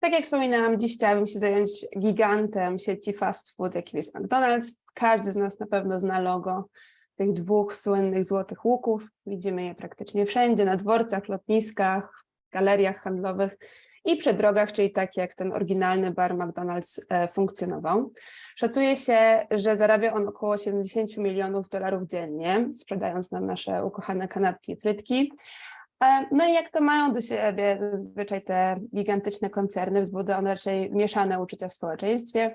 Tak jak wspominałam, dziś chciałabym się zająć gigantem sieci fast food, jakim jest McDonald's. Każdy z nas na pewno zna logo tych dwóch słynnych złotych łuków. Widzimy je praktycznie wszędzie, na dworcach, lotniskach, galeriach handlowych i przy drogach, czyli tak jak ten oryginalny bar McDonald's e, funkcjonował. Szacuje się, że zarabia on około 70 milionów dolarów dziennie, sprzedając nam nasze ukochane kanapki i frytki. E, No i jak to mają do siebie zazwyczaj te gigantyczne koncerny, wzbudza on raczej mieszane uczucia w społeczeństwie.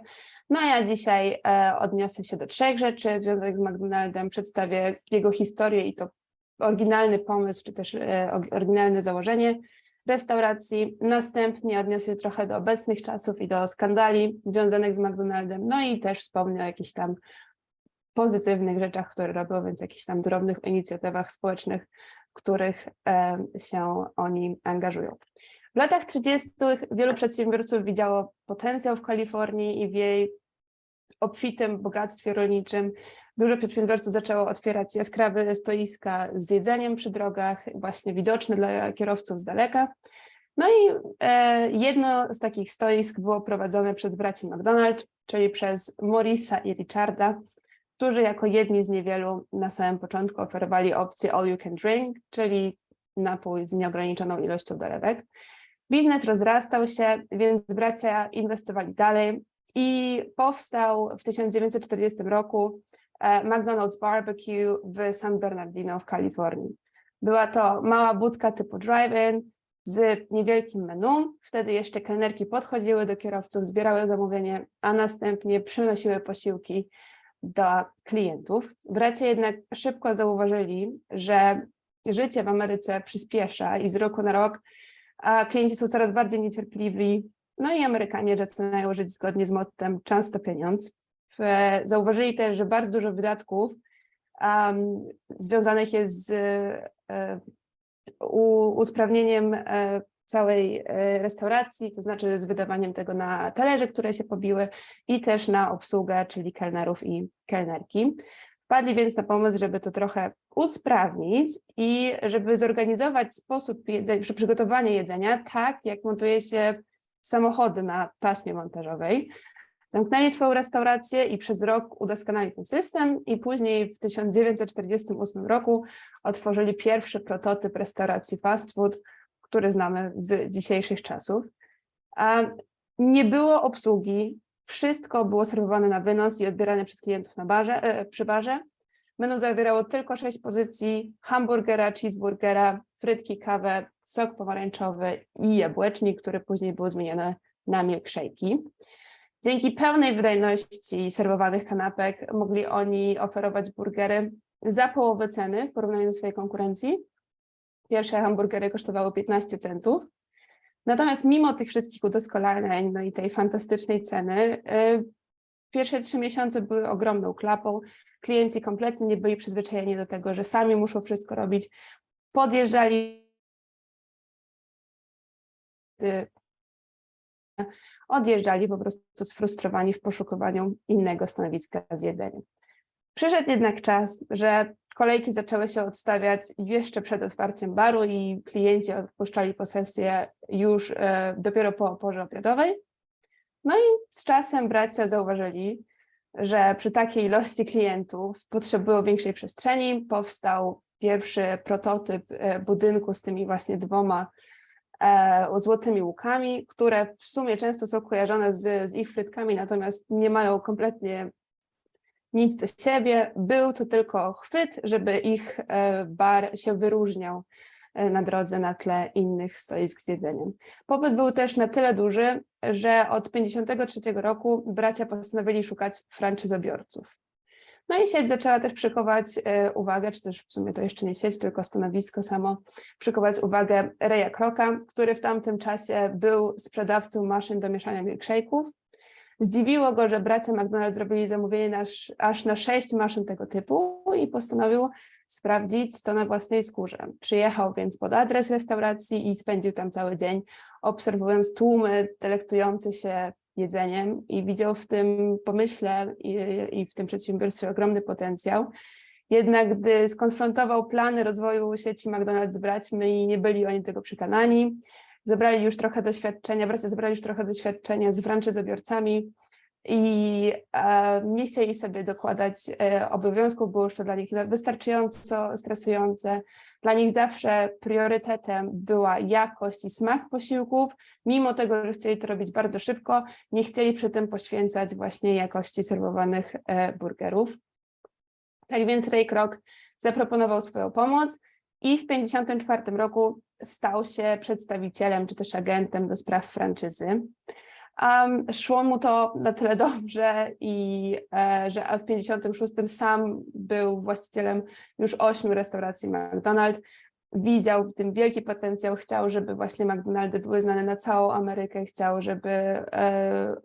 No a ja dzisiaj e, odniosę się do trzech rzeczy związanych z McDonaldem, przedstawię jego historię i to oryginalny pomysł, czy też e, oryginalne założenie restauracji. Następnie odniosę się trochę do obecnych czasów i do skandali związanych z McDonaldem, no i też wspomnę o jakichś tam pozytywnych rzeczach, które robią, więc jakichś tam drobnych inicjatywach społecznych, w których się oni angażują. W latach 30. wielu przedsiębiorców widziało potencjał w Kalifornii i w jej obfitym bogactwie rolniczym. Dużo przedsiębiorców zaczęło otwierać jaskrawe stoiska z jedzeniem przy drogach, właśnie widoczne dla kierowców z daleka. No i e, jedno z takich stoisk było prowadzone przez braci McDonald, czyli przez Morisa i Richarda, którzy jako jedni z niewielu na samym początku oferowali opcję all you can drink, czyli napój z nieograniczoną ilością dolewek. Biznes rozrastał się, więc bracia inwestowali dalej i powstał w 1940 roku e, McDonald's Barbecue w San Bernardino w Kalifornii. Była to mała budka typu drive-in z niewielkim menu. Wtedy jeszcze kelnerki podchodziły do kierowców, zbierały zamówienie, a następnie przynosiły posiłki do klientów. Bracia jednak szybko zauważyli, że życie w Ameryce przyspiesza i z roku na rok klienci są coraz bardziej niecierpliwi, no i Amerykanie zaczynają żyć zgodnie z mottem czas to pieniądz. Zauważyli też, że bardzo dużo wydatków um, związanych jest z e, u, usprawnieniem e, całej e, restauracji, to znaczy z wydawaniem tego na talerze, które się pobiły i też na obsługę, czyli kelnerów i kelnerki. Wpadli więc na pomysł, żeby to trochę usprawnić i żeby zorganizować sposób jedzenia, przy przygotowanie jedzenia tak, jak montuje się samochody na taśmie montażowej. Zamknęli swoją restaurację i przez rok udoskonali ten system i później w 1948 roku otworzyli pierwszy prototyp restauracji fast food, który znamy z dzisiejszych czasów. Nie było obsługi, wszystko było serwowane na wynos i odbierane przez klientów na barze, e, przy barze. Menu zawierało tylko sześć pozycji, hamburgera, cheeseburgera, frytki, kawę, sok pomarańczowy i jabłecznik, który później był zmieniony na milkshake'i. Dzięki pełnej wydajności serwowanych kanapek mogli oni oferować burgery za połowę ceny w porównaniu do swojej konkurencji. Pierwsze hamburgery kosztowały 15 centów. Natomiast mimo tych wszystkich udoskonaleń, no i tej fantastycznej ceny, y, pierwsze trzy miesiące były ogromną klapą. Klienci kompletnie nie byli przyzwyczajeni do tego, że sami muszą wszystko robić. Podjeżdżali, y, odjeżdżali po prostu sfrustrowani w poszukiwaniu innego stanowiska z jedzeniem. Przyszedł jednak czas, że kolejki zaczęły się odstawiać jeszcze przed otwarciem baru i klienci odpuszczali posesję już e, dopiero po porze obiadowej. No i z czasem bracia zauważyli, że przy takiej ilości klientów potrzebują większej przestrzeni. Powstał pierwszy prototyp e, budynku z tymi właśnie dwoma e, złotymi łukami, które w sumie często są kojarzone z, z ich frytkami, natomiast nie mają kompletnie nic do siebie. Był to tylko chwyt, żeby ich e, bar się wyróżniał e, na drodze na tle innych stoisk z jedzeniem. Popyt był też na tyle duży, że od 1953 roku bracia postanowili szukać franczyzobiorców. No i sieć zaczęła też przykuwać e, uwagę, czy też w sumie to jeszcze nie sieć, tylko stanowisko samo, przykuwać uwagę Reya Kroka, który w tamtym czasie był sprzedawcą maszyn do mieszania milkshake'ów. Zdziwiło go, że bracia McDonald zrobili zamówienie aż na sześć maszyn tego typu i postanowił sprawdzić to na własnej skórze. Przyjechał więc pod adres restauracji i spędził tam cały dzień, obserwując tłumy delektujące się jedzeniem i widział w tym pomyśle i, i w tym przedsiębiorstwie ogromny potencjał. Jednak gdy skonfrontował plany rozwoju sieci McDonald's z braćmi nie byli oni tego przekonani, zebrali już trochę doświadczenia, bracia zebrali już trochę doświadczenia z franczyzobiorcami i e, nie chcieli sobie dokładać e, obowiązków, było już to dla nich wystarczająco stresujące. Dla nich zawsze priorytetem była jakość i smak posiłków, mimo tego, że chcieli to robić bardzo szybko, nie chcieli przy tym poświęcać właśnie jakości serwowanych e, burgerów. Tak więc Ray Kroc zaproponował swoją pomoc i w 1954 roku stał się przedstawicielem czy też agentem do spraw franczyzy. Um, szło mu to na tyle dobrze i e, że w 56 sam był właścicielem już ośmiu restauracji McDonald's. Widział w tym wielki potencjał, chciał, żeby właśnie McDonaldy były znane na całą Amerykę, chciał, żeby e,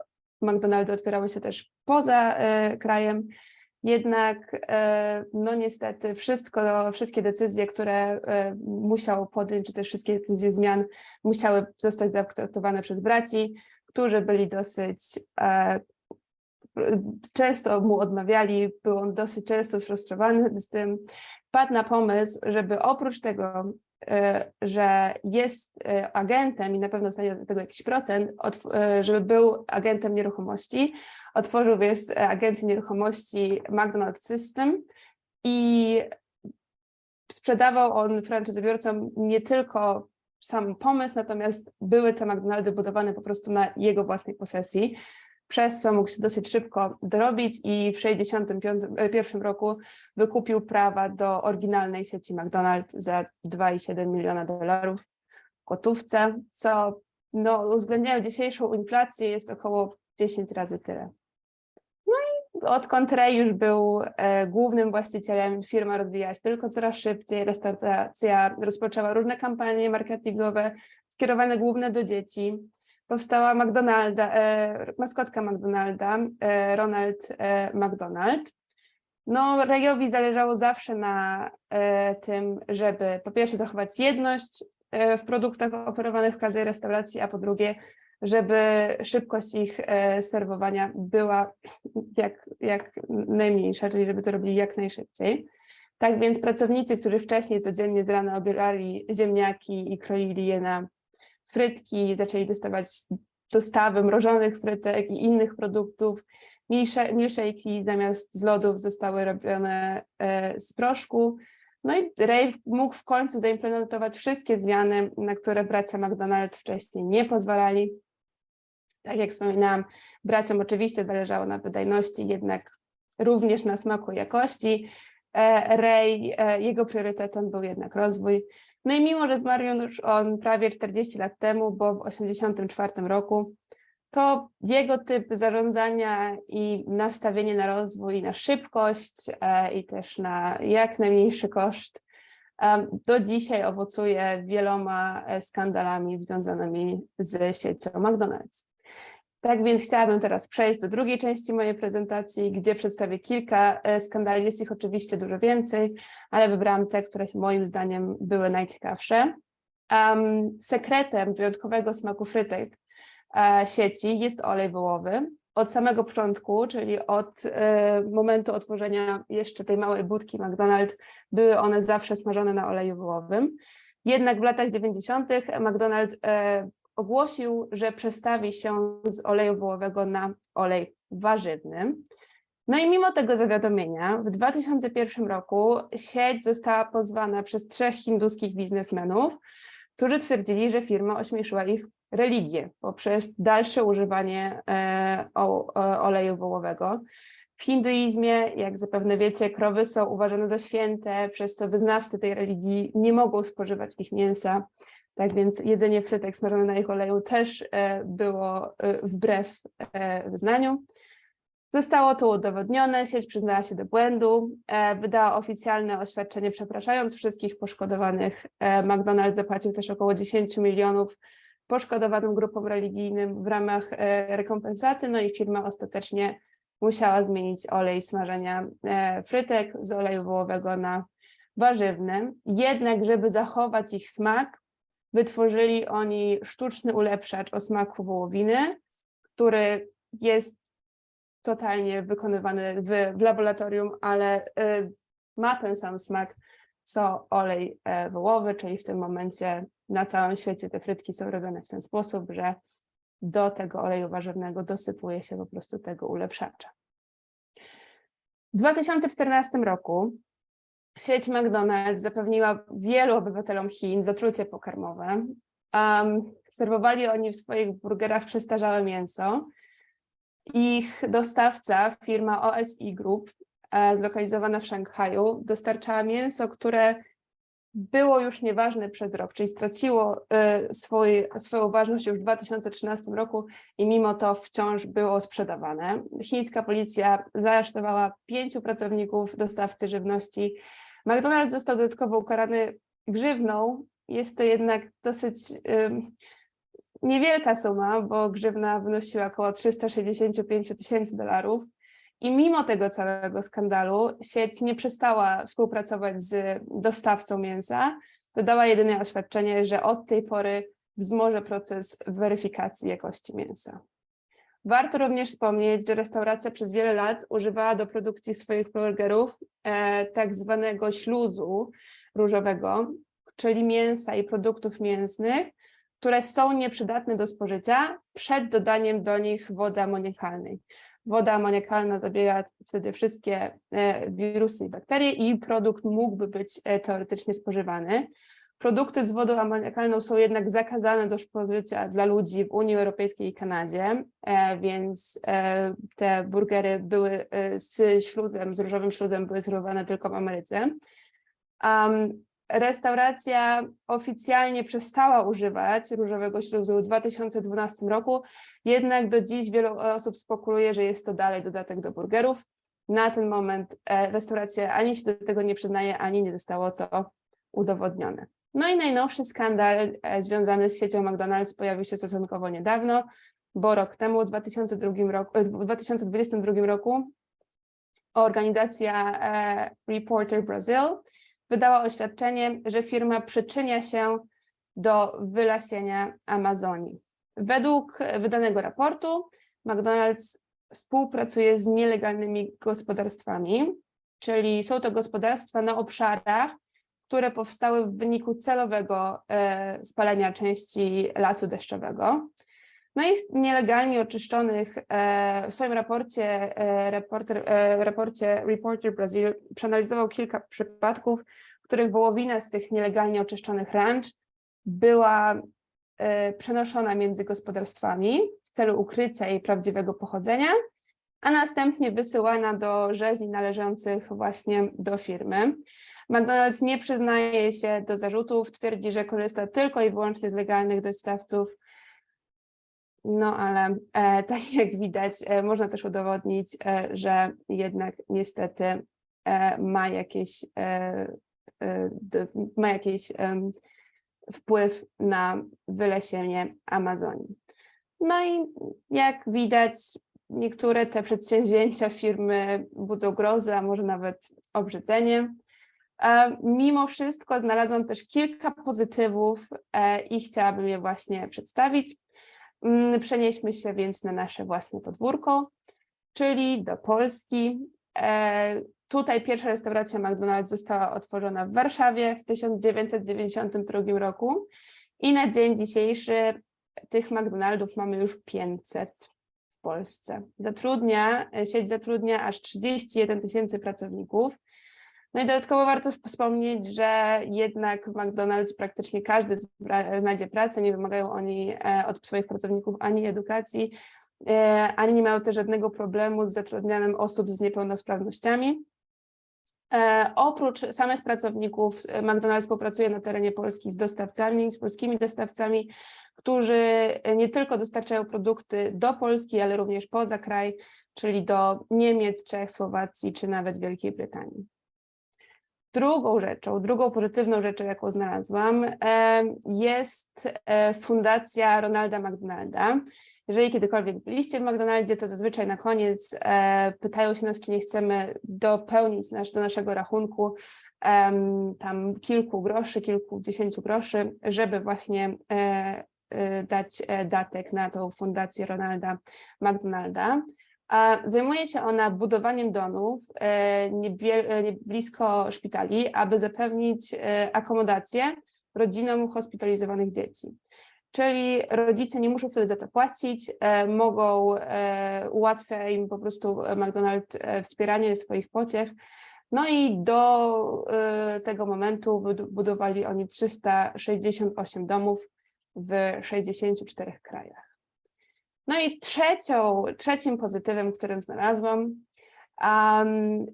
otwierały się też poza e, krajem. Jednak, e, no niestety, wszystko, wszystkie decyzje, które e, musiał podjąć, czy też wszystkie decyzje zmian musiały zostać zaakceptowane przez braci którzy byli dosyć e, często mu odmawiali, był on dosyć często sfrustrowany z tym. Padł na pomysł, żeby oprócz tego, że jest e, agentem i na pewno znajdzie do tego jakiś procent, żeby był agentem nieruchomości, otworzył więc agencję nieruchomości McDonald's System i sprzedawał on franczyzobiorcom nie tylko sam pomysł, natomiast były te McDonaldy budowane po prostu na jego własnej posesji, przez co mógł się dosyć szybko dorobić i w 1961 roku wykupił prawa do oryginalnej sieci McDonald's za 2,7 miliona dolarów w gotówce, co no, uwzględniając dzisiejszą inflację jest około 10 razy tyle. Odkąd Ray już był e, głównym właścicielem, firma rozwijała się tylko coraz szybciej, restauracja rozpoczęła różne kampanie marketingowe skierowane głównie do dzieci. Powstała McDonalda, e, maskotka McDonalda, e, Ronald e, McDonald. No, Rayowi zależało zawsze na e, tym, żeby po pierwsze zachować jedność e, w produktach oferowanych w każdej restauracji, a po drugie żeby szybkość ich e, serwowania była jak, jak najmniejsza, czyli żeby to robili jak najszybciej. Tak więc pracownicy, którzy wcześniej codziennie rana obierali ziemniaki i kroili je na frytki, zaczęli dostawać dostawy mrożonych frytek i innych produktów. Milszejki zamiast z lodów zostały robione e, z proszku. No i Ray mógł w końcu zaimplementować wszystkie zmiany, na które bracia McDonald wcześniej nie pozwalali. Tak jak wspominałam, braciom oczywiście zależało na wydajności, jednak również na smaku i jakości. E, Ray, e, jego priorytetem był jednak rozwój. No i mimo, że zmarł już on prawie 40 lat temu, bo w 1984 roku, to jego typ zarządzania i nastawienie na rozwój, na szybkość e, i też na jak najmniejszy koszt do dzisiaj owocuje wieloma skandalami związanymi z siecią McDonald's. Tak więc chciałabym teraz przejść do drugiej części mojej prezentacji, gdzie przedstawię kilka e, skandali. Jest ich oczywiście dużo więcej, ale wybrałam te, które moim zdaniem były najciekawsze. Um, sekretem wyjątkowego smaku frytek e, sieci jest olej wołowy. Od samego początku, czyli od e, momentu otworzenia jeszcze tej małej budki McDonald's, były one zawsze smażone na oleju wołowym. Jednak w latach 90. McDonald's e, ogłosił, że przestawi się z oleju wołowego na olej warzywny. No i mimo tego zawiadomienia w 2001 roku sieć została pozwana przez trzech hinduskich biznesmenów, którzy twierdzili, że firma ośmieszyła ich religię poprzez dalsze używanie e, o, oleju wołowego. W hinduizmie, jak zapewne wiecie, krowy są uważane za święte, przez co wyznawcy tej religii nie mogą spożywać ich mięsa. Tak więc jedzenie frytek smażone na ich oleju też e, było e, wbrew e, wyznaniu. Zostało to udowodnione, sieć przyznała się do błędu, wydała oficjalne oświadczenie przepraszając wszystkich poszkodowanych. McDonald's zapłacił też około 10 milionów poszkodowanym grupom religijnym w ramach rekompensaty, no i firma ostatecznie musiała zmienić olej smażenia frytek z oleju wołowego na warzywny. Jednak, żeby zachować ich smak, wytworzyli oni sztuczny ulepszacz o smaku wołowiny, który jest totalnie wykonywany w, w laboratorium, ale y, ma ten sam smak, co olej e, wołowy, czyli w tym momencie na całym świecie te frytki są robione w ten sposób, że do tego oleju warzywnego dosypuje się po prostu tego ulepszacza. W 2014 roku sieć McDonald's zapewniła wielu obywatelom Chin zatrucie pokarmowe. Um, serwowali oni w swoich burgerach przestarzałe mięso. Ich dostawca, firma OSI Group, e, zlokalizowana w Szanghaju, dostarczała mięso, które było już nieważne przed rok, czyli straciło swój, swoją ważność już w 2013 roku i mimo to wciąż było sprzedawane. Chińska policja zaaresztowała pięciu pracowników dostawcy żywności. McDonald's został dodatkowo ukarany grzywną. Jest to jednak dosyć niewielka suma, bo grzywna wynosiła około 365 tysięcy dolarów. I mimo tego całego skandalu sieć nie przestała współpracować z dostawcą mięsa. Dodała jedynie oświadczenie, że od tej pory wzmoże proces weryfikacji jakości mięsa. Warto również wspomnieć, że restauracja przez wiele lat używała do produkcji swoich burgerów e, tak zwanego śluzu różowego, czyli mięsa i produktów mięsnych, które są nieprzydatne do spożycia przed dodaniem do nich wody amoniakalnej. Woda amoniakalna zabiera wtedy wszystkie e, wirusy i bakterie i produkt mógłby być e, teoretycznie spożywany. Produkty z wodą amoniakalną są jednak zakazane do spożycia dla ludzi w Unii Europejskiej i Kanadzie, e, więc te burgery były z śluzem, z różowym śluzem były serwowane tylko w Ameryce. Um, restauracja oficjalnie przestała używać różowego śluzu w 2012 roku, jednak do dziś wielu osób spekuluje, że jest to dalej dodatek do burgerów. Na ten moment e, restauracja ani się do tego nie przyznaje, ani nie zostało to udowodnione. No i najnowszy skandal e, związany z siecią McDonald's pojawił się stosunkowo niedawno, bo rok temu, w 2002 roku, e, w 2022 roku, organizacja Reporter Brazil wydała oświadczenie, że firma przyczynia się do wylasienia Amazonii. Według wydanego raportu McDonald's współpracuje z nielegalnymi gospodarstwami, czyli są to gospodarstwa na obszarach, które powstały w wyniku celowego e, spalenia części lasu deszczowego. No i w nielegalnie oczyszczonych, e, w swoim raporcie, e, reporter, raporcie Reporter Brazil przeanalizował kilka przypadków, w których wołowina z tych nielegalnie oczyszczonych ranch była E, przenoszona między gospodarstwami w celu ukrycia jej prawdziwego pochodzenia, a następnie wysyłana do rzeźni należących właśnie do firmy. McDonald's nie przyznaje się do zarzutów, twierdzi, że korzysta tylko i wyłącznie z legalnych dostawców. No ale e, tak jak widać, e, można też udowodnić, e, że jednak niestety e, ma jakieś, e, ma jakieś wpływ na wylesienie Amazonii. No i jak widać, niektóre te przedsięwzięcia firmy budzą grozę, a może nawet obrzydzenie. E, mimo wszystko znalazłam też kilka pozytywów e, i chciałabym je właśnie przedstawić. Mm, przenieśmy się więc na nasze własne podwórko, czyli do Polski. E, Tutaj pierwsza restauracja McDonald's została otworzona w Warszawie w 1992 roku i na dzień dzisiejszy tych McDonaldów mamy już 500 w Polsce. Zatrudnia, sieć zatrudnia aż 31 tysięcy pracowników. No i dodatkowo warto wspomnieć, że jednak w McDonald's praktycznie każdy znajdzie pracę, nie wymagają oni e, od swoich pracowników ani edukacji, e, ani nie mają też żadnego problemu z zatrudnianiem osób z niepełnosprawnościami. E, oprócz samych pracowników, McDonald's współpracuje na terenie Polski z dostawcami, z polskimi dostawcami, którzy nie tylko dostarczają produkty do Polski, ale również poza kraj, czyli do Niemiec, Czech, Słowacji czy nawet Wielkiej Brytanii. Drugą rzeczą, drugą pozytywną rzeczą, jaką znalazłam, e, jest Fundacja Ronalda McDonalda. Jeżeli kiedykolwiek byliście w McDonaldzie, to zazwyczaj na koniec e, pytają się nas, czy nie chcemy dopełnić nasz, do naszego rachunku e, tam kilku groszy, kilkudziesięciu groszy, żeby właśnie e, e dać e, datek na tą fundację Ronalda McDonalda. Zajmuje się ona budowaniem domów e, e, blisko szpitali, aby zapewnić e, akomodację rodzinom hospitalizowanych dzieci. Czyli rodzice nie muszą wtedy za to płacić, mogą, ułatwia im po prostu McDonald's wspieranie swoich pociech. No i do tego momentu budowali oni 368 domów w 64 krajach. No i trzecią, trzecim pozytywem, którym znalazłam, am,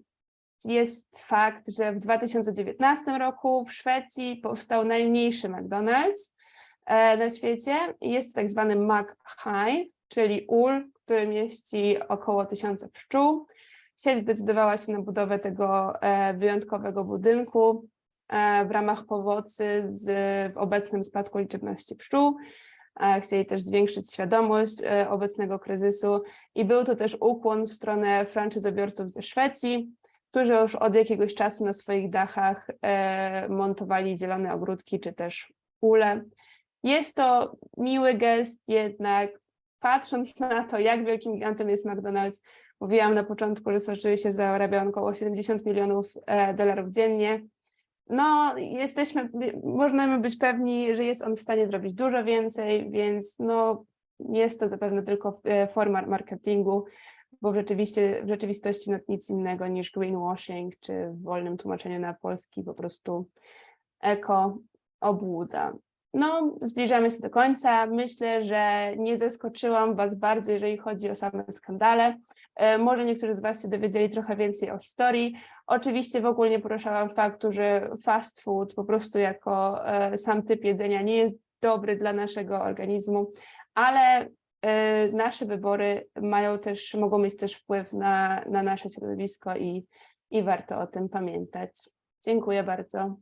jest fakt, że w 2019 roku w Szwecji powstał najmniejszy McDonald's e, na świecie. Jest to tak zwany McHive, czyli ul, który mieści około tysiąca pszczół. Sieć zdecydowała się na budowę tego e, wyjątkowego budynku e, w ramach pomocy z w obecnym spadku liczebności pszczół. Chcieli też zwiększyć świadomość e, obecnego kryzysu i był to też ukłon w stronę franczyzobiorców ze Szwecji, którzy już od jakiegoś czasu na swoich dachach e, montowali zielone ogródki czy też ule. Jest to miły gest, jednak patrząc na to, jak wielkim gigantem jest McDonald's, mówiłam na początku, że rzeczywiście zarabia on około 70 milionów e, dolarów dziennie. No, jesteśmy, możemy być pewni, że jest on w stanie zrobić dużo więcej, więc no, jest to zapewne tylko e, forma marketingu, bo rzeczywiście, w rzeczywistości no, nic innego niż greenwashing, czy w wolnym tłumaczeniu na polski po prostu eko obłuda. No, zbliżamy się do końca. Myślę, że nie zaskoczyłam Was bardzo, jeżeli chodzi o same skandale. E, Może niektórzy z Was się dowiedzieli trochę więcej o historii. Oczywiście w ogóle nie poruszałam faktu, że fast food po prostu jako e, sam typ jedzenia nie jest dobry dla naszego organizmu, ale e, nasze wybory mają też, mogą mieć też wpływ na, na nasze środowisko i, i warto o tym pamiętać. Dziękuję bardzo.